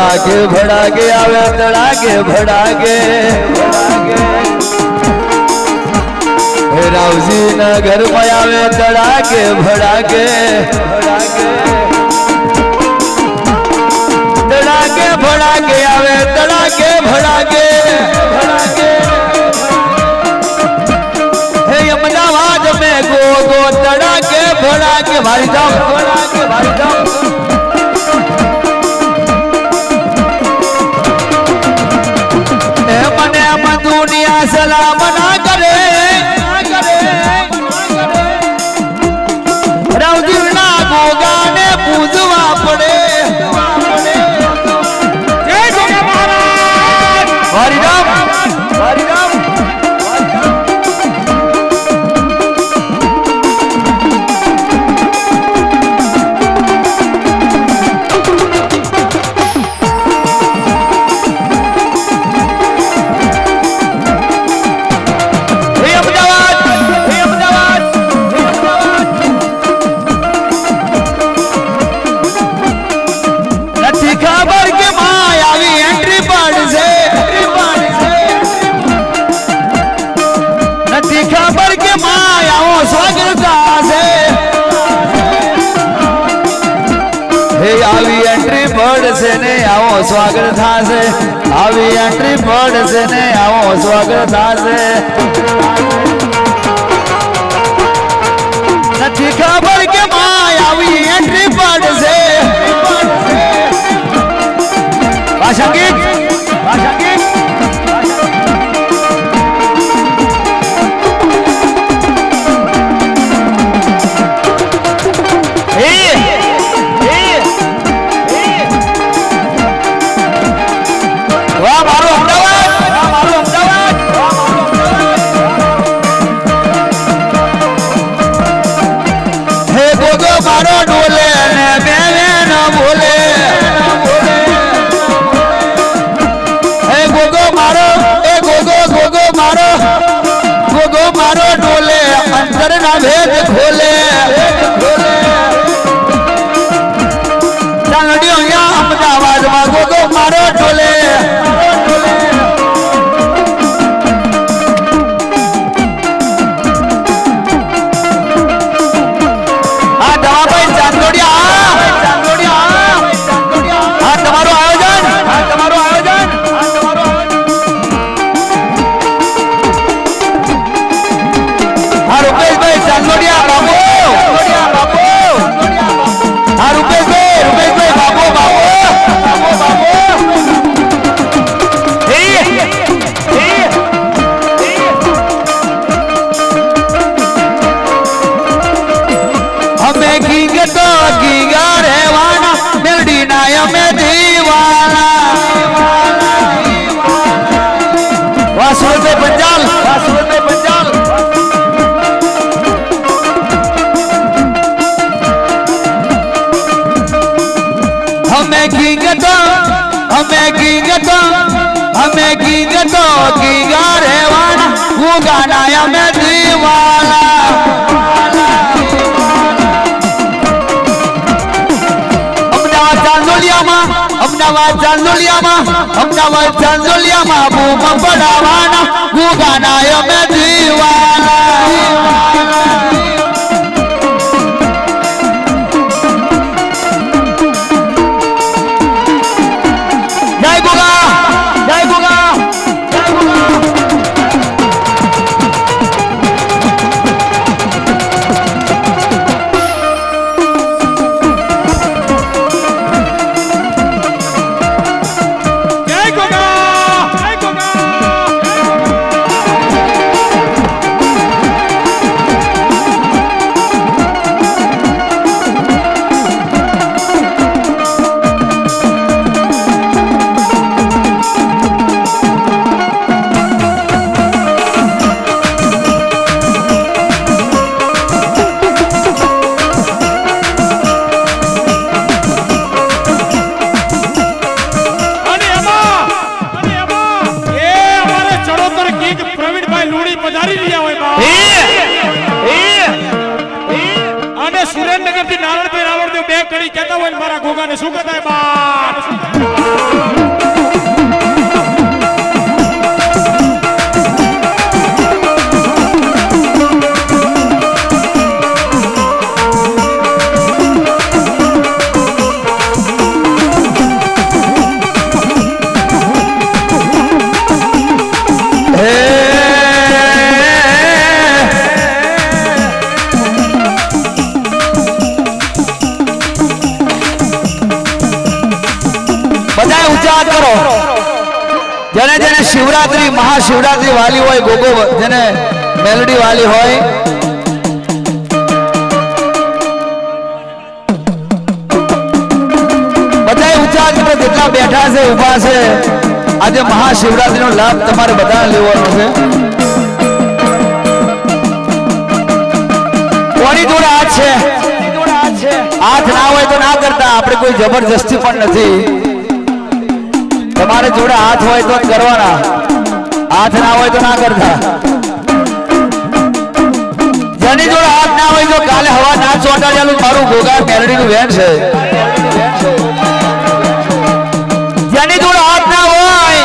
भड़ाके भड़ाके आवे तड़ाके भड़ाके रावजी, न घर में आवे तड़ाके भड़ाके तड़ाके भड़ाके आवे तड़ाके हे यमुनाबाद में गो गो तड़ाके भड़ाके भाई जाओ भड़ाके भाई जाओ સલામ ના નથી ખબર કે માય આવો સ્વાગત થશે હે આવી એન્ટ્રી પડશે ને આવો સ્વાગત થશે આવી એન્ટ્રી પડશે ને આવો સ્વાગત થશે નથી ખબર કે માય આવી એન્ટ્રી પડશે આ સંગીત गीगतो हमें गीगतो हमें गीगतो गीगा रेवाना वो गाना या मैं दीवाना। अपना जानोलिया माँ, अपना वाज जानोलिया माँ, अपना वाज जानोलिया माँ, वो मबड़ावाना वो गाना या मैं दीवाना। હોય ને મારા ગોગાને શું કહેતા શિવરાત્રી વાલી હોય, ગોગો જેને મેલડી વાલી હોય. બધા ઊંચા જેટલા બેઠા છે, ઊભા છે, આજે મહાશિવરાત્રીનો લાભ તમારે બધા લેવાનો છે. કોની જોડે હાથ છે? હાથ ના હોય તો ના કરતા, આપણે કોઈ જબરજસ્તી પણ નથી. તમારે જોડે હાથ હોય તો કરવાના. હાથ ના હોય તો ના કરતા. જેની જોડે હાથ ના હોય તો કાલે હવા ના ચોંટાડેલું મારું ગોગા મેરડીનું વેન છે. જેની જોડે હાથ ના હોય,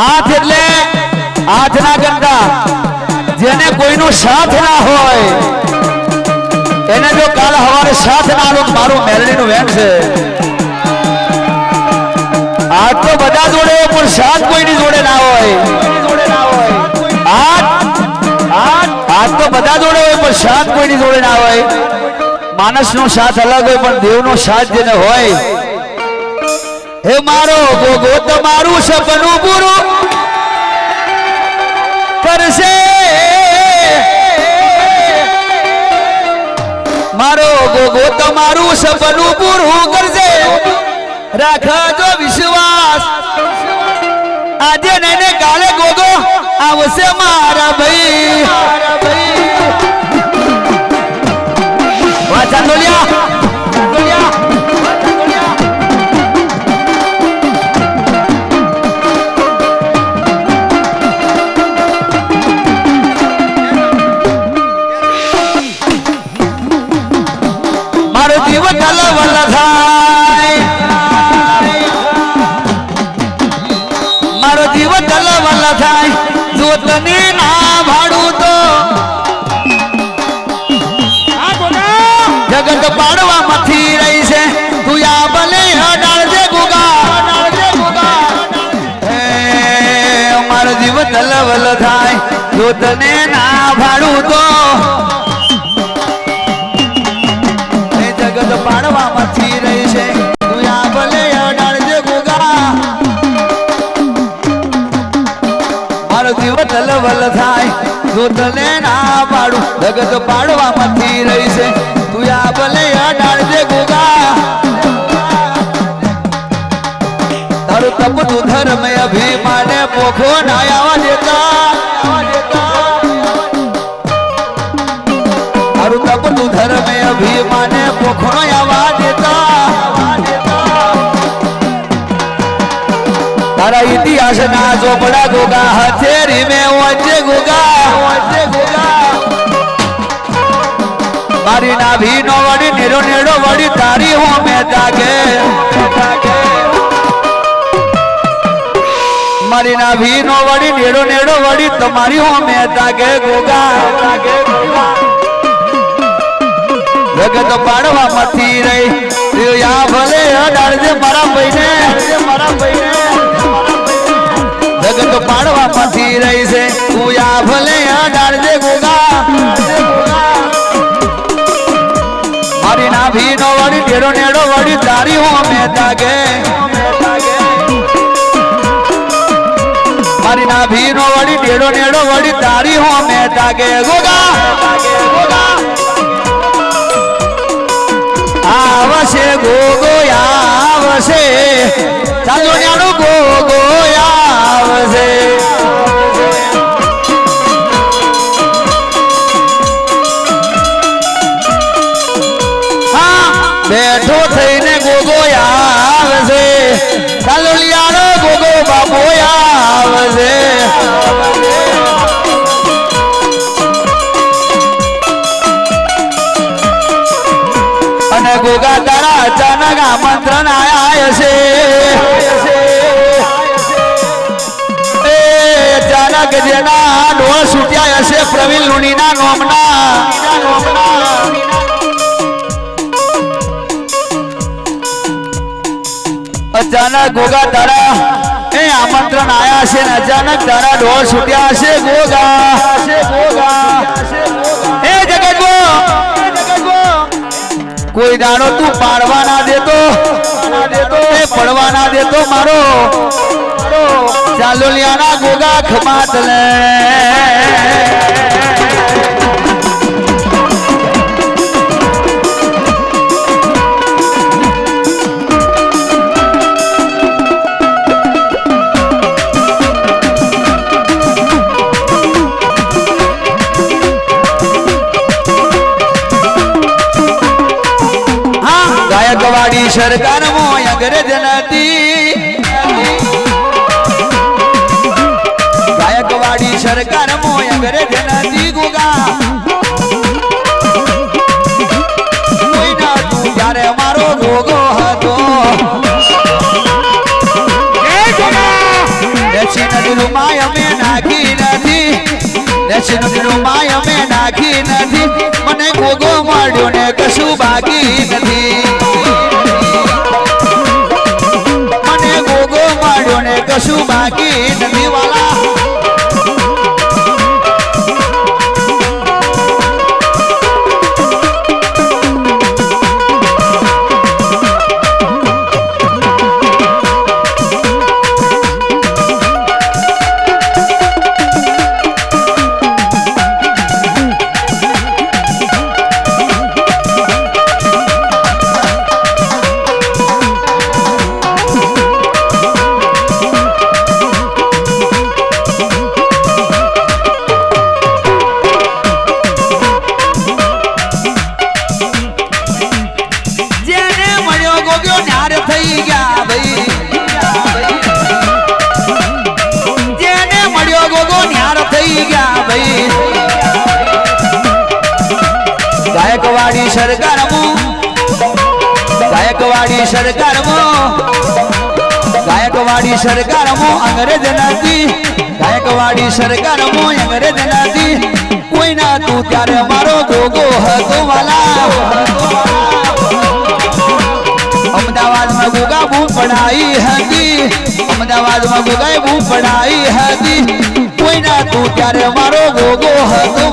હાથ એટલે હાથ ના કરતા. જેને કોઈનો સાથ ના હોય, એને જો કાલે હવારે સાથ ના લો મારું મારું મેરડીનું વેન છે. બધા જોડે પણ સાથ કોઈની જોડે ના હોય. હાથ તો બધા જોડે હોય, પણ સાથ કોઈની જોડે ના હોય. માણસનો સાથ અલગ હોય, પણ દેવનો સાથ જેને હોય. હે મારો ગોગો તમારું સપનું પૂરું કરશે. મારો ગોગો તમારું સપનું પૂરું કરશે. રાખજો વિશ્વાસ. આજે નહીં ને કાલે ગોગો આવશે મારા ભાઈ. વાહ તને ના ભાડું તો જગત પાડવા પાડવામાંથી રહી છે. તું આ ભલે અડાડજે ગુગા મારો જીવ તલવલ થાય. જો તને ના ભાડું તો પાડું પાડવા મથી રહી છે. તું આ ભલે અડાડજે ગુગા. તારું તપ તું ધર્મ અભિમાને પોખો ના આવા દેતા. તારું તપ તું ધર્મ અભિમાને પોખો આવા દેતા. તારા ઇતિહાસ ના ચોપડા ગોગા હથેરી મેં વચ્ચે ગોગા. મારી નાભી નો વળી, નેડો નેડો વળી, તમારી હો મે તાગે ગોગા જગત પાડવા મથી રહી. યા ભલે અડાડજે મારા ભાઈને. મારા ભાઈને જગત પાડવા મથી રહી છે. તું યા ભલે અડાડજે ગોગા. મારી નો વળી, નેડો નેડો વળી, તારી હો મે તાગે નેડો નેડો વળી તારી હો મે તાગે ગોગા. આવશે ગોગો, આવશે. ચાલો ન્યાનો ગોગો, આવશે. બેઠો થઈને ગોગો આવશે. ચાલો લિયાનો ગોગો બાપો, આવશે. ગોગા તારા અચાનક આમંત્રણ આયા હશે એ અચાનક જેના ડોળ છૂટ્યા હશે પ્રવીણ લુણીના નોમના અચાનક ગોગા તારા એ આમંત્રણ આયા છે ને અચાનક તારા ડોળ છૂટ્યા હશે ગોગા એ કોઈ દાડો તું પાડવા ના દેતો. પડવા ના દેતો મારો. ચાલો લિયાના ગોગા ખમાત લે. ગાયકવાડી સરકાર નથી. ગાયકવાડી સરકાર મોય નથી, ગુગા. કોઈ ના તું અમે નાખી નથી. દેશી નદીનું માય અમે નાખી નથી. મને ગોગો મળ્યો ને કશું બાકી કશું બાકી ગાયકવાડી સરકારમાં. ગાયકવાડી સરકારમાં, અંગ્રેજ નથી ગાયકવાડી સરકારમાં, અંગ્રેજ નથી કોઈ ના તું ત્યારે મારો ગોગો હતો વાલા. અમદાવાદમાં ગોગા બહુ પડાઈ હતી. અમદાવાદમાં ગોગાએ બહુ પડાઈ હતી. કોઈ ના તું ત્યારે મારો ગોગો હતો